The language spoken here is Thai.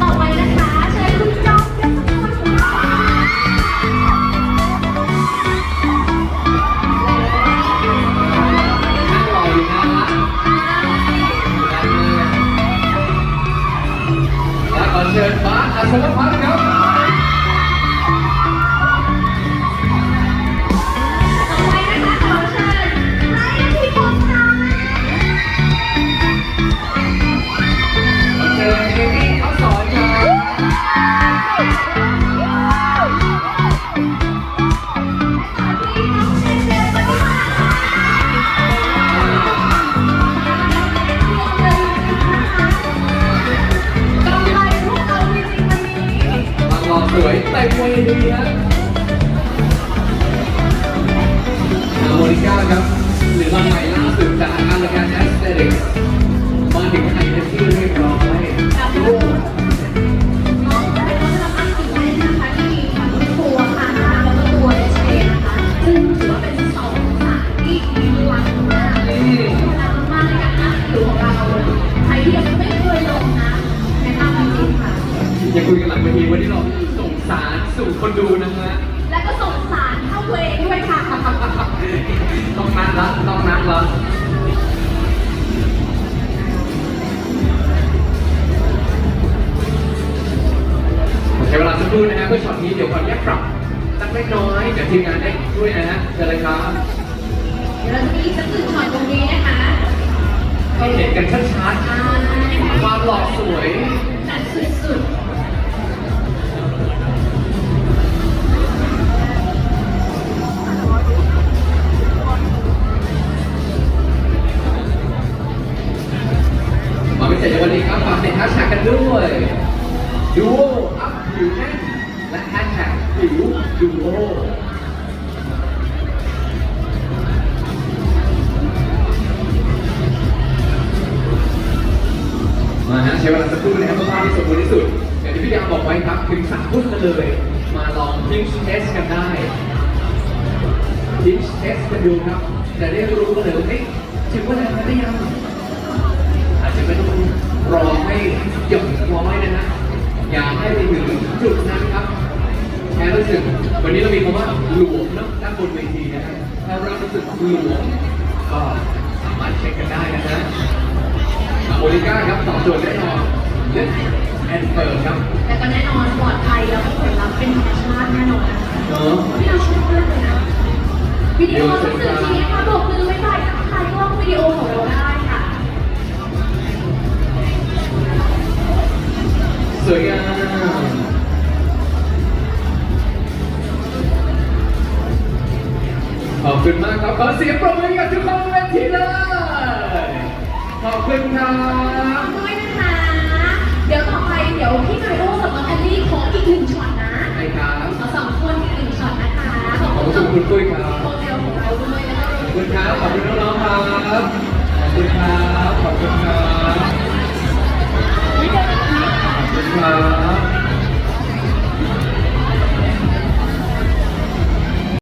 ต่อไปนะคะเชิญคุณจอมเจ้านั่งรออยนะแล้วก็เชิญฟ้าอัศวพั วยเต็มเวทีฮะนาโมนิก้าครับหรือมาใหม่ล่าสุดจากอาราการแอสเตริกมาถึงไทยเป็นที่เรียบร้อยกับลูกน้องเป็นวัฒนธรรมสิ่งแรกนะคะที่มีทั้งตัวค่ะแล้วก็ตัวเอชเนะคะซึ่งถือว่าเป็นสองสารที่มีพลังมากอืมพลังมากในการอ่านดูของเราใครที่ยังไม่เคยลงนะแนะนำจริงๆค่ะอย่าคุยกันหลังเวทีวันนี้เรา ส่งสารสู่คนดูนะฮะ และก็ส่งสารเข้าเวรด้วยค่ะ ต้องนัดละต้องนัดละใช้เวลาสักครู่นะฮะเพื่อช็อตนี้เดี๋ยวขออนุญาตปรับสักเล็กน้อยเดี๋ยวทีมงานได้ช่วยนะฮะเชิญเลยครับเดี๋ยวเราจะมีอีกสักหนึ่งช็อตตรงนี้นะคะให้เห็นกันชัดอ่าๆความหล่อสวย กันด้วยดูโออัพผิวแน่นและแฮชแท็กผิวดูโอมาฮะใช้เวลาสักครู่นะครับเพื่อภาพที่สมบูรณ์ที่สุดอย่างที่พี่ดาวบอกไว้ครับถึงสามพุ่นกันเลย มาลองพิชเทสกันได้พิชเทสกันดูครับ จะได้รู้กันเลยว่าเฮ้ยถึงเวลาแล้วหรือยัง รอให้หย่อนร้อยนะฮะอย่าให้ไปถึงจุดนั้นครับแค่รู้สึกวันนี้เรามีคำว่าหลวมเนอะด้านบนเวทีนะฮะถ้าเรารู้สึกหลวมก็สามารถเช็คกันได้นะฮะโมนิก้าครับตอบโจทย์แน่นอนเล่นแอนเปิดครับๆแต่ก็แน่นอนปลอดภัยแล้วก็ผลลัพธ์เป็นธรรมชาติแน่นอนนะคะเนาะพี่เราชอบมากเลยนะวิดีโอสักหนึ่งทีนะคะบอกมือ คุณมากครับ ขอเสียงปรบมือให้กับทุกคนเวทีเลยขอบคุณครับ ด้วยนะคะ เดี๋ยวต่อไปเดี๋ยวพี่มาริโอกับน้องแอลลี่ขออีกหนึ่งช็อตนะใช่ครับเราสองคนอีกหนึ่งช็อตนะคะ ขอบขอบคุณคุณคุณตุ้ยครับโมเดลของเราด้วยแล้วก็ขอบคุณครับ ขอบคุณน้องๆครับ ขอบคุณครับ ขอบคุณครั